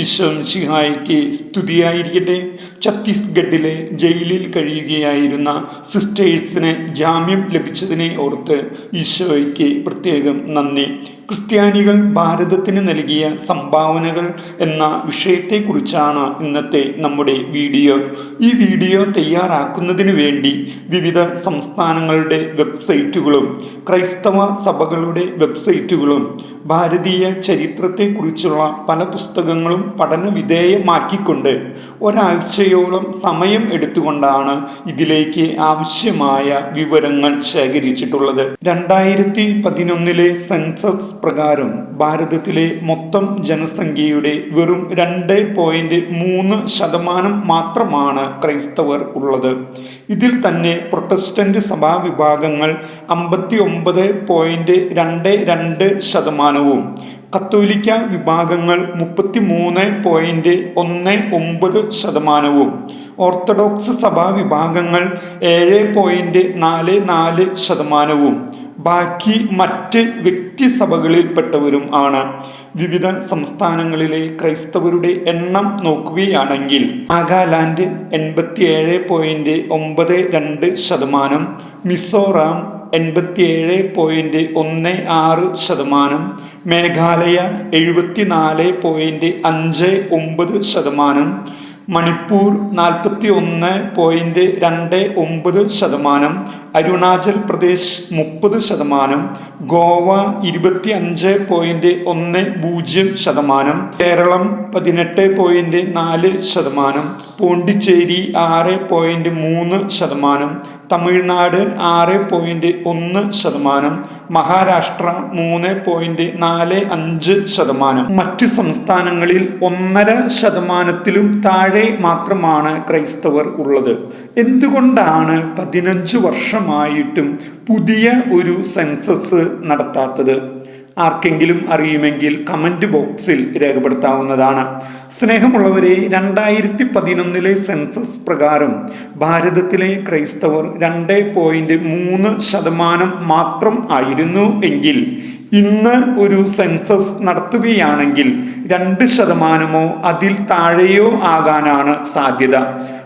ഈശ്വം ശിഹായിക്ക് സ്തുതിയായിരിക്കട്ടെ. ഛത്തീസ്ഗഡിലെ ജയിലിൽ കഴിയുകയായിരുന്ന സിസ്റ്റേഴ്സിന് ജാമ്യം ലഭിച്ചതിനെ ഓർത്ത് ഈശോയ്ക്ക് പ്രത്യേകം നന്ദി. ക്രിസ്ത്യാനികൾ ഭാരതത്തിന് നൽകിയ സംഭാവനകൾ എന്ന വിഷയത്തെക്കുറിച്ചാണ് ഇന്നത്തെ നമ്മുടെ വീഡിയോ. ഈ വീഡിയോ തയ്യാറാക്കുന്നതിന് വേണ്ടി വിവിധ സംസ്ഥാനങ്ങളുടെ വെബ്സൈറ്റുകളും ക്രൈസ്തവ സഭകളുടെ വെബ്സൈറ്റുകളും ഭാരതീയ ചരിത്രത്തെക്കുറിച്ചുള്ള പല പുസ്തകങ്ങളും പഠന വിധേയമാക്കിക്കൊണ്ട് ഒരാഴ്ചയോളം സമയം എടുത്തുകൊണ്ടാണ് ഇതിലേക്ക് ആവശ്യമായ വിവരങ്ങൾ ശേഖരിച്ചിട്ടുള്ളത്. രണ്ടായിരത്തി പതിനൊന്നിലെ സെൻസസ് പ്രകാരം ഭാരതത്തിലെ മൊത്തം ജനസംഖ്യയുടെ വെറും രണ്ട് പോയിന്റ് മൂന്ന് ശതമാനം മാത്രമാണ് ക്രൈസ്തവർ ഉള്ളത്. ഇതിൽ തന്നെ പ്രൊട്ടസ്റ്റന്റ് സഭാ വിഭാഗങ്ങൾ അമ്പത്തി ഒമ്പത് പോയിന്റ് രണ്ട് രണ്ട് ശതമാനവും കത്തോലിക്ക വിഭാഗങ്ങൾ മുപ്പത്തി മൂന്ന് പോയിന്റ് ഒന്ന് ഒമ്പത് ശതമാനവും. ഓർത്തഡോക്സ് സഭാ വിഭാഗങ്ങൾ ഏഴ് പോയിന്റ് നാല് നാല് ശതമാനവും. ബാക്കി മറ്റ് വ്യക്തിസഭകളിൽപ്പെട്ടവരും ആണ്. വിവിധ സംസ്ഥാനങ്ങളിലെ ക്രൈസ്തവരുടെ എണ്ണം നോക്കുകയാണെങ്കിൽ നാഗാലാൻഡ് എൺപത്തിയേഴ് പോയിന്റ് ഒമ്പത് രണ്ട് ശതമാനം മിസോറാം എൺപത്തിയേഴ് പോയിന്റ് ഒന്ന് ആറ് ശതമാനം മേഘാലയ എഴുപത്തിനാല് പോയിന്റ് അഞ്ച് ഒമ്പത് ശതമാനം മണിപ്പൂർ നാൽപ്പത്തി ഒന്ന് പോയിന്റ് രണ്ട് ഒമ്പത് ശതമാനം അരുണാചൽ പ്രദേശ് മുപ്പത് ശതമാനം ഗോവ ഇരുപത്തി അഞ്ച് പോയിന്റ് ഒന്ന് പൂജ്യം ശതമാനം കേരളം പതിനെട്ട് പോയിന്റ് നാല് ശതമാനം പോണ്ടിച്ചേരി ആറ് പോയിന്റ് മൂന്ന് ശതമാനം തമിഴ്നാട് ആറ് പോയിന്റ് ഒന്ന് ശതമാനം മഹാരാഷ്ട്ര മൂന്ന് പോയിന്റ് നാല് അഞ്ച് ശതമാനം. മറ്റ് സംസ്ഥാനങ്ങളിൽ ഒന്നര ശതമാനത്തിലും താഴെ മാത്രമാണ് ക്രൈസ്തവർ ഉള്ളത്. എന്തുകൊണ്ടാണ് പതിനഞ്ച് വർഷമായിട്ടും പുതിയ ഒരു സെൻസസ് നടത്താത്തത്? ആർക്കെങ്കിലും അറിയുമെങ്കിൽ കമന്റ് ബോക്സിൽ രേഖപ്പെടുത്താവുന്നതാണ്. സ്നേഹമുള്ളവരെ രണ്ടായിരത്തി പതിനൊന്നിലെ സെൻസസ് പ്രകാരം ഭാരതത്തിലെ ക്രൈസ്തവർ രണ്ട് പോയിന്റ് മൂന്ന് ശതമാനം മാത്രം ആയിരുന്നു എങ്കിൽ ഇന്ന് ഒരു സെൻസസ് നടത്തുകയാണെങ്കിൽ രണ്ട് ശതമാനമോ അതിൽ താഴെയോ ആകാനാണ് സാധ്യത.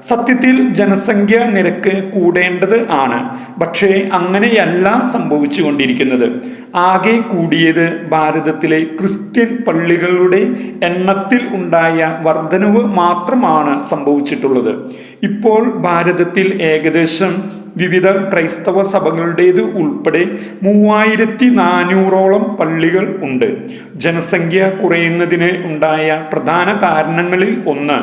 സത്യത്തിൽ ജനസംഖ്യ നിരക്ക് കൂടേണ്ടത് ആണ്. പക്ഷേ അങ്ങനെയല്ല സംഭവിച്ചുകൊണ്ടിരിക്കുന്നത്. ആകെ കൂടിയത് ഭാരതത്തിലെ ക്രിസ്ത്യൻ പള്ളികളുടെ എണ്ണത്തിൽ ഉണ്ടായ വർധനവ് മാത്രമാണ് സംഭവിച്ചിട്ടുള്ളത്. ഇപ്പോൾ ഭാരതത്തിൽ ഏകദേശം വിവിധ ക്രൈസ്തവ സഭകളുടേത് ഉൾപ്പെടെ മൂവായിരത്തി നാനൂറോളം പള്ളികൾ ഉണ്ട്. ജനസംഖ്യ കുറയുന്നതിന് ഉണ്ടായ പ്രധാന കാരണങ്ങളിൽ ഒന്ന്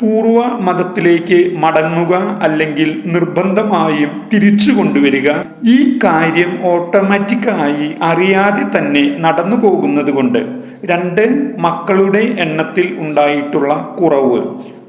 പൂർവ മതത്തിലേക്ക് മടങ്ങുക അല്ലെങ്കിൽ നിർബന്ധമായും തിരിച്ചു കൊണ്ടുവരിക. ഈ കാര്യം ഓട്ടോമാറ്റിക്കായി അറിയാതെ തന്നെ നടന്നു പോകുന്നത് കൊണ്ട് രണ്ട് മക്കളുടെ എണ്ണത്തിൽ ഉണ്ടായിട്ടുള്ള കുറവ്.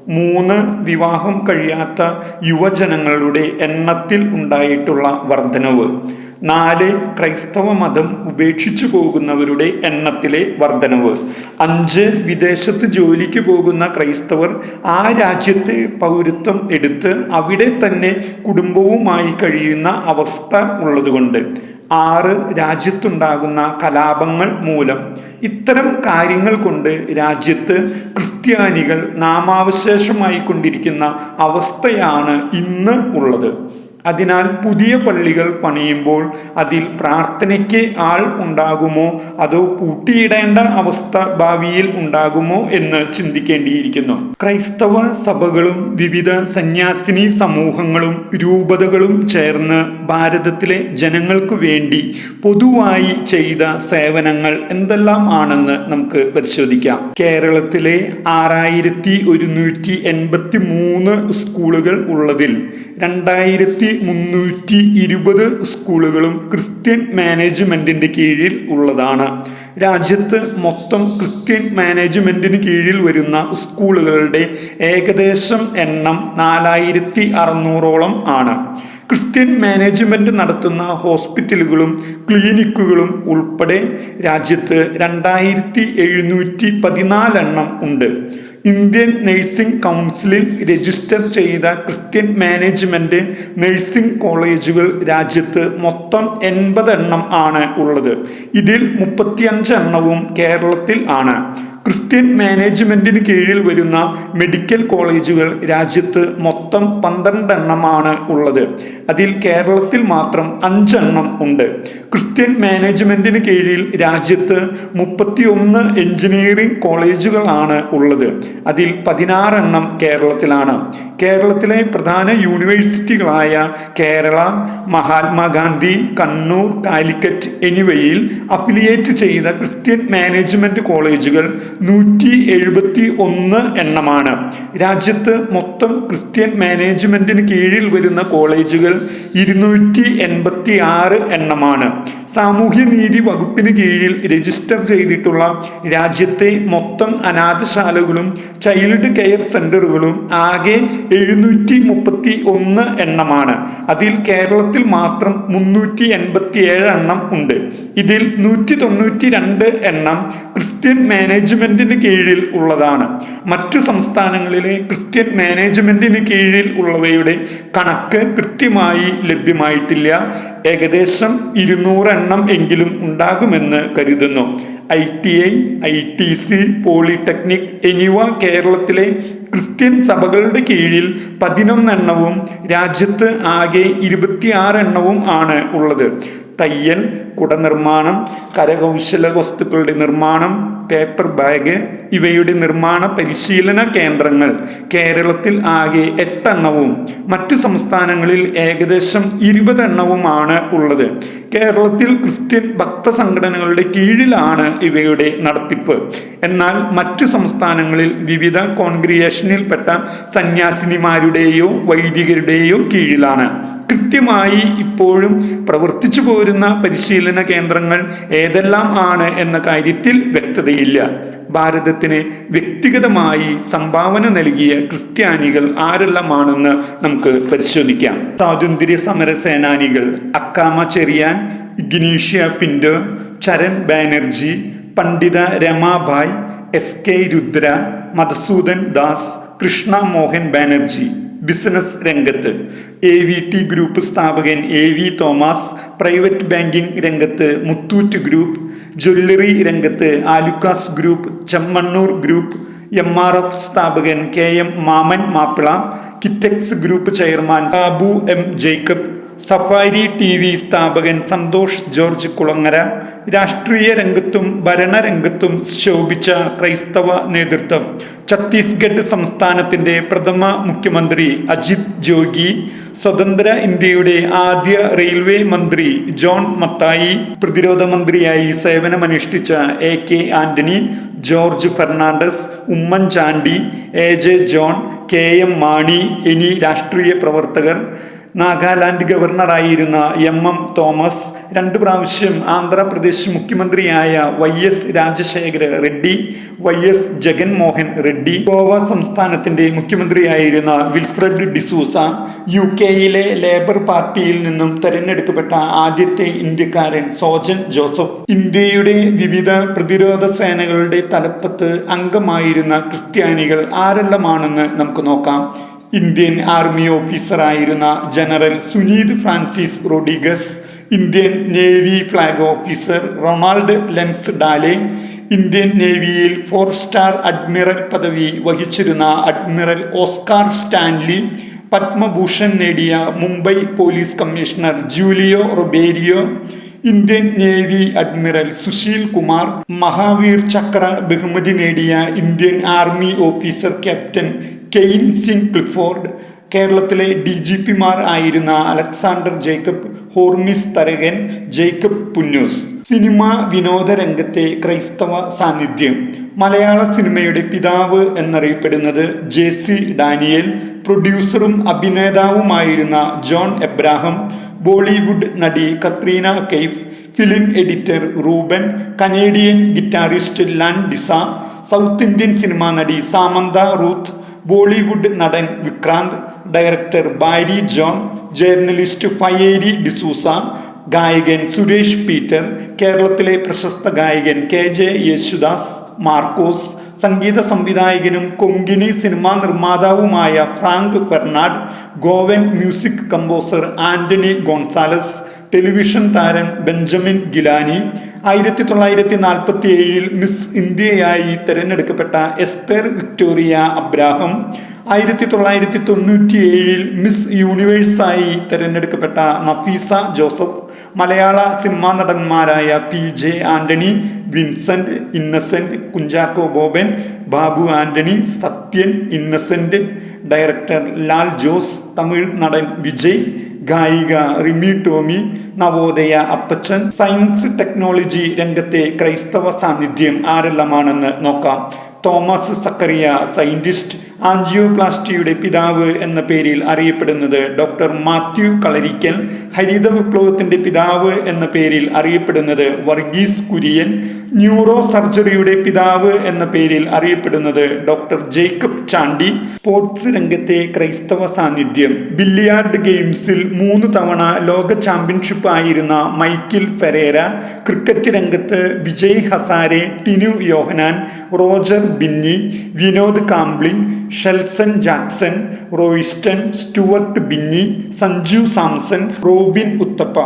മൂന്ന് വിവാഹം കഴിയാത്ത യുവജനങ്ങളുടെ എണ്ണത്തിൽ ഉണ്ടായിട്ടുള്ള വർധനവ്. നാല് ക്രൈസ്തവ മതം ഉപേക്ഷിച്ചു പോകുന്നവരുടെ എണ്ണത്തിലെ വർധനവ്. അഞ്ച് വിദേശത്ത് ജോലിക്ക് പോകുന്ന ക്രൈസ്തവർ ആ രാജ്യത്തെ പൗരത്വം എടുത്ത് അവിടെ തന്നെ കുടുംബവുമായി കഴിയുന്ന അവസ്ഥ ഉള്ളതുകൊണ്ട്. ആറ് രാജ്യത്തുണ്ടാകുന്ന കലാപങ്ങൾ മൂലം ഇത്തരം കാര്യങ്ങൾ കൊണ്ട് രാജ്യത്ത് ക്രിസ്ത്യാനികൾ നാമാവശേഷമായി കൊണ്ടിരിക്കുന്ന അവസ്ഥയാണ് ഇന്ന് ഉള്ളത്. അതിനാൽ പുതിയ പള്ളികൾ പണിയുമ്പോൾ അതിൽ പ്രാർത്ഥനയ്ക്ക് ആൾ ഉണ്ടാകുമോ? അതോ പൂട്ടിയിടേണ്ട അവസ്ഥ ഭാവിയിൽ ഉണ്ടാകുമോ എന്ന് ചിന്തിക്കേണ്ടിയിരിക്കുന്നു. ക്രൈസ്തവ സഭകളും വിവിധ സന്യാസിനി സമൂഹങ്ങളും രൂപതകളും ചേർന്ന് ഭാരതത്തിലെ ജനങ്ങൾക്ക് വേണ്ടി പൊതുവായി ചെയ്ത സേവനങ്ങൾ എന്തെല്ലാം ആണെന്ന് നമുക്ക് പരിശോധിക്കാം. കേരളത്തിലെ ആറായിരത്തി ഒരുന്നൂറ്റി എൺപത്തി മൂന്ന് സ്കൂളുകൾ ഉള്ളതിൽ രണ്ടായിരത്തി മുന്നൂറ്റി ഇരുപത് സ്കൂളുകളും ക്രിസ്ത്യൻ മാനേജ്മെന്റിന്റെ കീഴിൽ ഉള്ളതാണ്. രാജ്യത്ത് മൊത്തം ക്രിസ്ത്യൻ മാനേജ്മെന്റിന് കീഴിൽ വരുന്ന സ്കൂളുകളുടെ ഏകദേശം എണ്ണം നാലായിരത്തി അറുന്നൂറോളം ആണ്. ക്രിസ്ത്യൻ മാനേജ്മെന്റ് നടത്തുന്ന ഹോസ്പിറ്റലുകളും ക്ലിനിക്കുകളും ഉൾപ്പെടെ രാജ്യത്ത് രണ്ടായിരത്തി എഴുന്നൂറ്റി പതിനാലെണ്ണം ഉണ്ട്. ഇന്ത്യൻ നഴ്സിംഗ് കൗൺസിലിൽ രജിസ്റ്റർ ചെയ്ത ക്രിസ്ത്യൻ മാനേജ്മെന്റ് നഴ്സിംഗ് കോളേജുകൾ രാജ്യത്ത് മൊത്തം എൺപത് എണ്ണം ആണ് ഉള്ളത്. ഇതിൽ മുപ്പത്തിയഞ്ച് എണ്ണവും കേരളത്തിൽ ആണ്. ക്രിസ്ത്യൻ മാനേജ്മെന്റിന് കീഴിൽ വരുന്ന മെഡിക്കൽ കോളേജുകൾ രാജ്യത്ത് മൊത്തം പന്ത്രണ്ടെണ്ണമാണ് ഉള്ളത്. അതിൽ കേരളത്തിൽ മാത്രം അഞ്ചെണ്ണം ഉണ്ട്. ക്രിസ്ത്യൻ മാനേജ്മെന്റിന് കീഴിൽ രാജ്യത്ത് മുപ്പത്തിയൊന്ന് എഞ്ചിനീയറിംഗ് കോളേജുകളാണ് ഉള്ളത്. അതിൽ പതിനാറെണ്ണം കേരളത്തിലാണ്. കേരളത്തിലെ പ്രധാന യൂണിവേഴ്സിറ്റികളായ കേരള മഹാത്മാഗാന്ധി കണ്ണൂർ കാലിക്കറ്റ് എന്നിവയിൽ അഫിലിയേറ്റ് ചെയ്ത ക്രിസ്ത്യൻ മാനേജ്മെന്റ് കോളേജുകൾ നൂറ്റി എഴുപത്തി ഒന്ന് എണ്ണമാണ്. രാജ്യത്ത് മൊത്തം ക്രിസ്ത്യൻ മാനേജ്മെന്റിന് കീഴിൽ വരുന്ന കോളേജുകൾ ഇരുന്നൂറ്റി എൺപത്തി ആറ് എണ്ണമാണ്. സാമൂഹ്യനീതി വകുപ്പിന് കീഴിൽ രജിസ്റ്റർ ചെയ്തിട്ടുള്ള രാജ്യത്തെ മൊത്തം അനാഥശാലകളും ചൈൽഡ് കെയർ സെന്ററുകളും ആകെ എഴുന്നൂറ്റി മുപ്പത്തി ഒന്ന് എണ്ണമാണ്. അതിൽ കേരളത്തിൽ മാത്രം മുന്നൂറ്റി എൺപത്തി ഏഴ് എണ്ണം ഉണ്ട്. ഇതിൽ നൂറ്റി തൊണ്ണൂറ്റി രണ്ട് എണ്ണം ക്രിസ്ത്യൻ മാനേജ്മെന്റിന് കീഴിൽ ഉള്ളതാണ്. മറ്റു സംസ്ഥാനങ്ങളിലെ ക്രിസ്ത്യൻ മാനേജ്മെന്റിന് കീഴിൽ ഉള്ളവയുടെ കണക്ക് കൃത്യമായി ലഭ്യമായിട്ടില്ല. ഏകദേശം ഇരുന്നൂറെണ്ണം എങ്കിലും ഉണ്ടാകുമെന്ന് കരുതുന്നു. I T I I T C polytechnic എന്നിവ കേരളത്തിലെ ക്രിസ്ത്യൻ സഭകളുടെ കീഴിൽ പതിനൊന്നെണ്ണവും രാജ്യത്ത് ആകെ ഇരുപത്തിയാറെണ്ണവും ആണ് ഉള്ളത്. തയ്യൽ കുടനിർമ്മാണം കരകൗശല വസ്തുക്കളുടെ നിർമ്മാണം പേപ്പർ ബാഗ് ഇവയുടെ നിർമ്മാണ പരിശീലന കേന്ദ്രങ്ങൾ കേരളത്തിൽ ആകെ എട്ടെണ്ണവും മറ്റു സംസ്ഥാനങ്ങളിൽ ഏകദേശം ഇരുപതെണ്ണവുമാണ് ഉള്ളത്. കേരളത്തിൽ ക്രിസ്ത്യൻ ഭക്ത സംഘടനകളുടെ കീഴിലാണ് ഇവയുടെ നടത്തിപ്പ്. എന്നാൽ മറ്റു സംസ്ഥാനങ്ങളിൽ വിവിധ കോൺഗ്രിയേഷനിൽപ്പെട്ട സന്യാസിനിമാരുടെയോ വൈദികരുടെയോ കീഴിലാണ്. കൃത്യമായി ഇപ്പോഴും പ്രവർത്തിച്ചു പോരുന്ന പരിശീലന കേന്ദ്രങ്ങൾ ഏതെല്ലാം ആണ് എന്ന കാര്യത്തിൽ വ്യക്തതയില്ല. ഭാരതത്തിന് വ്യക്തിഗതമായി സംഭാവന നൽകിയ ക്രിസ്ത്യാനികൾ ആരെല്ലാമാണെന്ന് നമുക്ക് പരിശോധിക്കാം. സ്വാതന്ത്ര്യ സമര സേനാനികൾ Akkamma Cherian ഇഗ്നീഷ്യ പിൻഡോ Charan Banerjee Pandita Ramabai S K Rudra Madhusudan Das Krishna Mohan Banerjee. Business രംഗത്ത്. എ വി ടി ഗ്രൂപ്പ് സ്ഥാപകൻ A V Thomas private banking രംഗത്ത് മുത്തൂറ്റ് ഗ്രൂപ്പ് ജ്വല്ലറി രംഗത്ത് Alukkas group Chemmanur group M R F സ്ഥാപകൻ K M Mammen Mappillai Kitex group chairman Babu M Jacob Safari T V സ്ഥാപകൻ Santhosh George Kulangara രാഷ്ട്രീയ രംഗത്തും ഭരണരംഗത്തും ശോഭിച്ച ക്രൈസ്തവ നേതൃത്വം ഛത്തീസ്ഗഡ് സംസ്ഥാനത്തിന്റെ പ്രഥമ മുഖ്യമന്ത്രി അജിത് ജോഗി സ്വതന്ത്ര ഇന്ത്യയുടെ ആദ്യ റെയിൽവേ മന്ത്രി ജോൺ മത്തായി പ്രതിരോധ മന്ത്രിയായി സേവനമനുഷ്ഠിച്ച A K Antony George Fernandes Oommen Chandy A J John K M Mani എന്നീ രാഷ്ട്രീയ പ്രവർത്തകർ നാഗാലാൻഡ് ഗവർണറായിരുന്ന എം എം തോമസ് രണ്ടു പ്രാവശ്യം ആന്ധ്രാപ്രദേശ് മുഖ്യമന്ത്രിയായ Y S Rajasekhara Reddy Y S Jaganmohan Reddy Goa സംസ്ഥാനത്തിന്റെ മുഖ്യമന്ത്രിയായിരുന്ന വിൽഫ്രഡ് ഡിസൂസ യു കെയിലെ ലേബർ പാർട്ടിയിൽ നിന്നും തെരഞ്ഞെടുക്കപ്പെട്ട ആദ്യത്തെ ഇന്ത്യക്കാരൻ സോജൻ ജോസഫ്. ഇന്ത്യയുടെ വിവിധ പ്രതിരോധ സേനകളുടെ തലപ്പത്ത് അംഗമായിരുന്ന ക്രിസ്ത്യാനികൾ ആരെല്ലാമാണെന്ന് നമുക്ക് നോക്കാം. Indian army ഓഫീസറായിരുന്ന general Sunith Francis Rodrigues Indian navy flag officer Ronald Lynsdale Indian നേവിയിൽ four star admiral പദവി വഹിച്ചിരുന്ന അഡ്മിറൽ ഓസ്കാർ സ്റ്റാൻലി പത്മഭൂഷൺ നേടിയ Mumbai police commissioner Julio Ribeiro Indian navy admiral Sushil Kumar Mahavir Chakra ബഹുമതി നേടിയ Indian army officer captain Cain Singh Clifford കേരളത്തിലെ D G പിമാർ ആയിരുന്ന Alexander Jacob Hormis Tharakan Jacob Punnoose. Cinema വിനോദ രംഗത്തെ ക്രൈസ്തവ സാന്നിധ്യം. മലയാള സിനിമയുടെ പിതാവ് എന്നറിയപ്പെടുന്നത് ജെ സി ഡാനിയൽ പ്രൊഡ്യൂസറും അഭിനേതാവുമായിരുന്ന ജോൺ എബ്രാഹം ബോളിവുഡ് നടി Katrina Kaif film editor Reuben Canadian guitarist Lan D'Sa south Indian cinema നടി സാമന്ത റൂത്ത് ബോളിവുഡ് നടൻ Vikrant director Barry John journalist ഫയേരി D'Souza ഗായകൻ സുരേഷ് പീറ്റർ കേരളത്തിലെ പ്രശസ്ത ഗായകൻ കെ ജെ യേശുദാസ് മാർക്കോസ് സംഗീത സംവിധായകനും Konkani cinema നിർമ്മാതാവുമായ Frank Fernand Goan music composer Antony Gonsalves television താരം Benjamin Gilani ആയിരത്തി തൊള്ളായിരത്തി നാൽപ്പത്തി ഏഴിൽ മിസ് ഇന്ത്യയായി തിരഞ്ഞെടുക്കപ്പെട്ട എസ്തർ വിക്ടോറിയ അബ്രാഹം ആയിരത്തി തൊള്ളായിരത്തി തൊണ്ണൂറ്റി ഏഴിൽ മിസ് യൂണിവേഴ്സായി തിരഞ്ഞെടുക്കപ്പെട്ട നഫീസ ജോസഫ് മലയാള cinema നടന്മാരായ P J Antony Vincent Innocent Kunchacko Boban Babu Antony Sathyan Innocent director Lal Jose Tamil നടൻ വിജയ് ഗായിക Rimi Tomy Navodaya Appachan science technology രംഗത്തെ ക്രൈസ്തവ സാന്നിധ്യം ആരെല്ലാമാണെന്ന് നോക്കാം. തോമസ് സക്കറിയ സയന്റിസ്റ്റ് ആൻജിയോപ്ലാസ്റ്റിയുടെ പിതാവ് എന്ന പേരിൽ അറിയപ്പെടുന്നത് ഡോക്ടർ മാത്യു കളരിക്കൽ ഹരിത വിപ്ലവത്തിന്റെ പിതാവ് എന്ന പേരിൽ അറിയപ്പെടുന്നത് വർഗീസ് കുര്യൻ ന്യൂറോ സർജറിയുടെ പിതാവ് എന്ന പേരിൽ അറിയപ്പെടുന്നത് ഡോക്ടർ ജേക്കബ് ചാണ്ടി സ്പോർട്സ് രംഗത്തെ ക്രൈസ്തവ സാന്നിധ്യം. ബില്ലിയാർഡ് ഗെയിംസിൽ മൂന്ന് തവണ ലോക ചാമ്പ്യൻഷിപ്പ് ആയിരുന്ന മൈക്കിൾ ഫെരേര ക്രിക്കറ്റ് രംഗത്ത് Vijay Hazare Tinu Yohannan Roger Binny Vinod Kambli Sheldon Jackson Royston Stuart Binny Sanju Samson Robin Uthappa.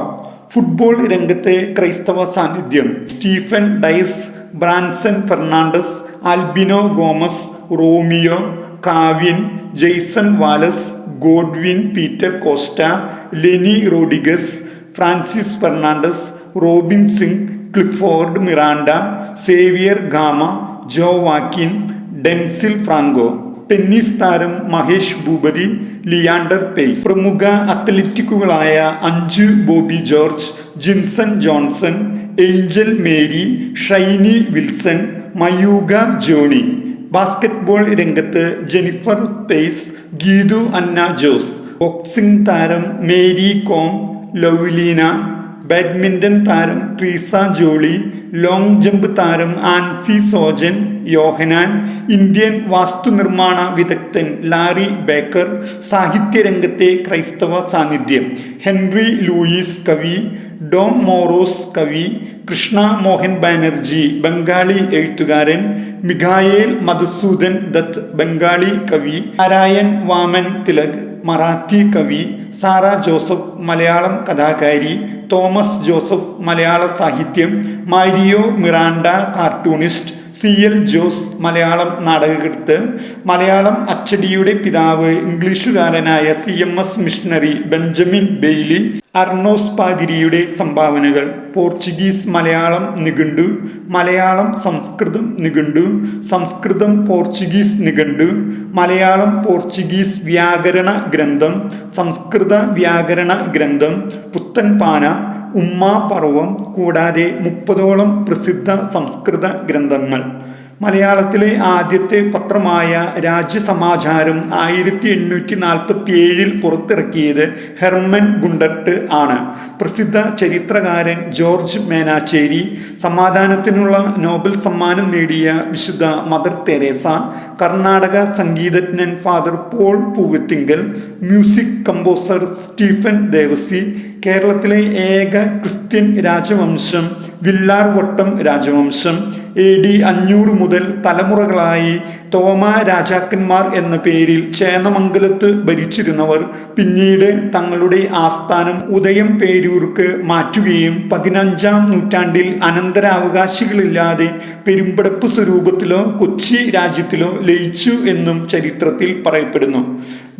Football രംഗത്തെ ക്രൈസ്തവ സാന്നിധ്യം. Stephen Dias Brandon Fernandes Albino Gomes Romeo കാവ്യൻ Jason Wallace Godwin Peter Costa Lenny Rodrigues Francis Fernandes Robin Singh Clifford Miranda Xavier Gama Joaquim Denzil Franco. Tennis താരം Mahesh Bhupathi Leander pace പ്രമുഖ അത്ലറ്റിക്കുകളായ Anju Bobby George Jinson Johnson Angel Mary Shiny Wilson Mayookha Johnny. Basketball രംഗത്ത് Jennifer Paes Geethu Anna Jose. Boxing താരം Mary Kom Lovlina badminton താരം Treesa Jolly long jump താരം Ancy Sojan Yohannan Indian വാസ്തുനിർമ്മാണ വിദഗ്ധൻ Larry Baker സാഹിത്യരംഗത്തെ ക്രൈസ്തവ സാന്നിധ്യം ഹെൻറി ലൂയിസ് കവി ഡോം മോറോസ് കവി കൃഷ്ണ മോഹൻ ബാനർജി ബംഗാളി എഴുത്തുകാരൻ മിഖായേൽ മധുസൂദൻ ദത്ത് ബംഗാളി കവി നാരായൺ വാമൻ തിലക് മറാത്തി കവി സാറ ജോസഫ് മലയാളം കഥാകാരി തോമസ് ജോസഫ് മലയാള സാഹിത്യം Mario Miranda cartoonist C L Jose Malayalam നാടകകൃത്ത് Malayalam അച്ചടിയുടെ പിതാവ് ഇംഗ്ലീഷുകാരനായ C M S missionary Benjamin Bailey Arnos പാതിരിയുടെ സംഭാവനകൾ. പോർച്ചുഗീസ് മലയാളം നിഘണ്ടു. മലയാളം സംസ്കൃതം നിഘണ്ടു. സംസ്കൃതം പോർച്ചുഗീസ് നിഘണ്ടു. മലയാളം പോർച്ചുഗീസ് വ്യാകരണ ഗ്രന്ഥം. സംസ്കൃത വ്യാകരണ ഗ്രന്ഥം. പുത്തൻപാന ഉമ്മാപർവം കൂടാതെ മുപ്പതോളം പ്രസിദ്ധ സംസ്കൃത ഗ്രന്ഥങ്ങൾ. മലയാളത്തിലെ ആദ്യത്തെ പത്രമായ രാജ്യസമാചാരം ആയിരത്തി എണ്ണൂറ്റി നാൽപ്പത്തി ഏഴിൽ പുറത്തിറക്കിയത് ഹെർമൻ ഗുണ്ടർട്ട് ആണ്. പ്രസിദ്ധ ചരിത്രകാരൻ ജോർജ് മേനാച്ചേരി സമാധാനത്തിനുള്ള നോബൽ സമ്മാനം നേടിയ വിശുദ്ധ മദർ തെരേസ കർണാടക സംഗീതജ്ഞൻ father Paul Poovathinkal music composer Stephen Devassy കേരളത്തിലെ ഏക ക്രിസ്ത്യൻ രാജവംശം വില്ലാർവട്ടം രാജവംശം എ ഡി അഞ്ഞൂറ് മുതൽ തലമുറകളായി തോമ രാജാക്കന്മാർ എന്ന പേരിൽ ചേന്നമംഗലത്ത് ഭരിച്ചിരുന്നവർ പിന്നീട് തങ്ങളുടെ ആസ്ഥാനം ഉദയം പേരൂർക്ക് മാറ്റുകയും പതിനഞ്ചാം നൂറ്റാണ്ടിൽ അനന്തരാവകാശികളില്ലാതെ പെരുമ്പടപ്പ് സ്വരൂപത്തിലോ കൊച്ചി രാജ്യത്തിലോ ലയിച്ചു എന്നും ചരിത്രത്തിൽ പറയപ്പെടുന്നു.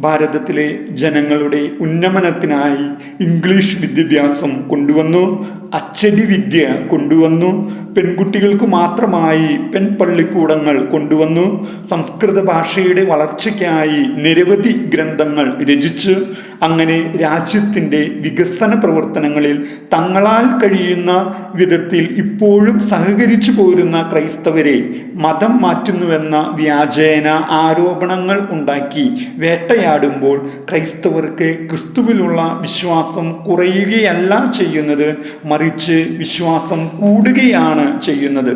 ഭാരതത്തിലെ ജനങ്ങളുടെ ഉന്നമനത്തിനായി ഇംഗ്ലീഷ് വിദ്യാഭ്യാസം കൊണ്ടുവന്നു അച്ചടി വിദ്യ കൊണ്ടുവന്നു പെൺകുട്ടികൾക്ക് മാത്രമായി പെൺപള്ളിക്കൂടങ്ങൾ കൊണ്ടുവന്നു. സംസ്കൃത ഭാഷയുടെ വളർച്ചയ്ക്കായി നിരവധി ഗ്രന്ഥങ്ങൾ രചിച്ച്. അങ്ങനെ രാജ്യത്തിന്റെ വികസന പ്രവർത്തനങ്ങളിൽ തങ്ങളാൽ കഴിയുന്ന വിധത്തിൽ ഇപ്പോഴും സഹകരിച്ചു പോരുന്ന ക്രൈസ്തവരെ മതം മാറ്റുന്നുവെന്ന വ്യാജേന ആരോപണങ്ങൾ ഉണ്ടാക്കി വേട്ടയാടുമ്പോൾ ക്രൈസ്തവർക്ക് ക്രിസ്തുവിലുള്ള വിശ്വാസം കുറയുകയല്ല ചെയ്യുന്നത് മറിച്ച് വിശ്വാസം കൂടുകയാണ് ചെയ്യുന്നത്.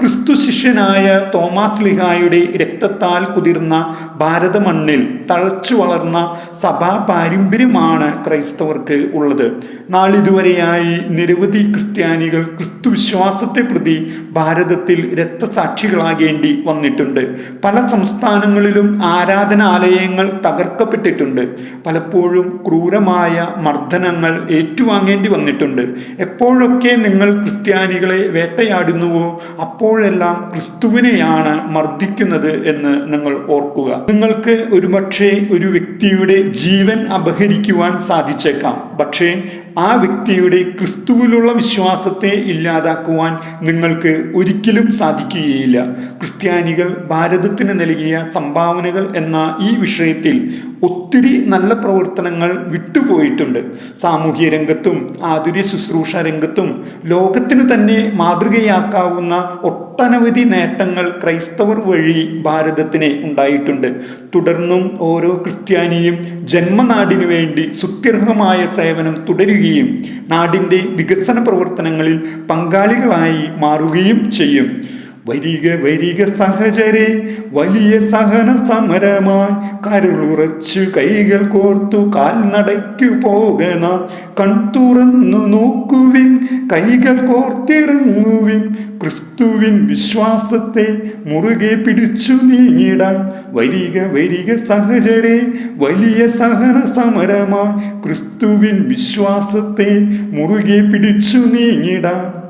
ക്രിസ്തു ശിഷ്യനായ തോമാസ് ലിഹായുടെ രക്തത്താൽ കുതിർന്ന ഭാരതമണ്ണിൽ തഴച്ചു വളർന്ന സഭാ പാരമ്പര്യമാണ് ക്രൈസ്തവർക്ക് ഉള്ളത്. നാളിതുവരെയായി നിരവധി ക്രിസ്ത്യാനികൾ ക്രിസ്തു വിശ്വാസത്തെ പ്രതി ഭാരതത്തിൽ രക്തസാക്ഷികളാകേണ്ടി വന്നിട്ടുണ്ട്. പല സംസ്ഥാനങ്ങളിലും ആരാധനാലയങ്ങൾ തകർക്കപ്പെട്ടിട്ടുണ്ട്. പലപ്പോഴും ക്രൂരമായ മർദ്ദനങ്ങൾ ഏറ്റുവാങ്ങേണ്ടി വന്നിട്ടുണ്ട്. എപ്പോഴൊക്കെ നിങ്ങൾ ക്രിസ്ത്യാനികളെ വേട്ടയാടുന്നുവോ അപ്പോഴെല്ലാം ക്രിസ്തുവിനെയാണ് മർദ്ദിക്കുന്നത് എന്ന് നിങ്ങൾ ഓർക്കുക. നിങ്ങൾക്ക് ഒരുപക്ഷെ ഒരു വ്യക്തിയുടെ ജീവൻ അപഹരിക്കുവാൻ സാധിച്ചേക്കാം. പക്ഷേ ആ വ്യക്തിയുടെ ക്രിസ്തുവിലുള്ള വിശ്വാസത്തെ ഇല്ലാതാക്കുവാൻ നിങ്ങൾക്ക് ഒരിക്കലും സാധിക്കുകയില്ല. ക്രിസ്ത്യാനികൾ ഭാരതത്തിന് നൽകിയ സംഭാവനകൾ എന്ന ഈ വിഷയത്തിൽ ഒത്തിരി നല്ല പ്രവർത്തനങ്ങൾ വിട്ടുപോയിട്ടുണ്ട്. സാമൂഹ്യ രംഗത്തും ആതുര്യ ശുശ്രൂഷ രംഗത്തും ലോകത്തിന് തന്നെ മാതൃകയാക്കാവുന്ന ഒട്ടനവധി നേട്ടങ്ങൾ ക്രൈസ്തവർ വഴി ഭാരതത്തിന് ഉണ്ടായിട്ടുണ്ട്. തുടർന്നും ഓരോ ക്രിസ്ത്യാനിയും ജന്മനാടിനു വേണ്ടി സുത്യർഹമായ സേവനം തുടരുകയും നാടിന്റെ വികസന പ്രവർത്തനങ്ങളിൽ പങ്കാളികളായി മാറുകയും ചെയ്യും. വരിക വരിക സഹചരെ വലിയ സഹന സമരമായി കരുളുറച്ചു കൈകൾ കോർത്തു കാൽനടയ്ക്കു പോകണ. കൺതുറന്നു നോക്കുവിൻ കൈകൾ കോർത്തിറങ്ങുവിൻ ക്രിസ്തുവിൻ വിശ്വാസത്തെ മുറുകെ പിടിച്ചു നീങ്ങിടാൻ. വരിക വരിക സഹചരെ വലിയ സഹന സമരമായി ക്രിസ്തുവിൻ വിശ്വാസത്തെ മുറുകെ പിടിച്ചു നീങ്ങിടാൻ.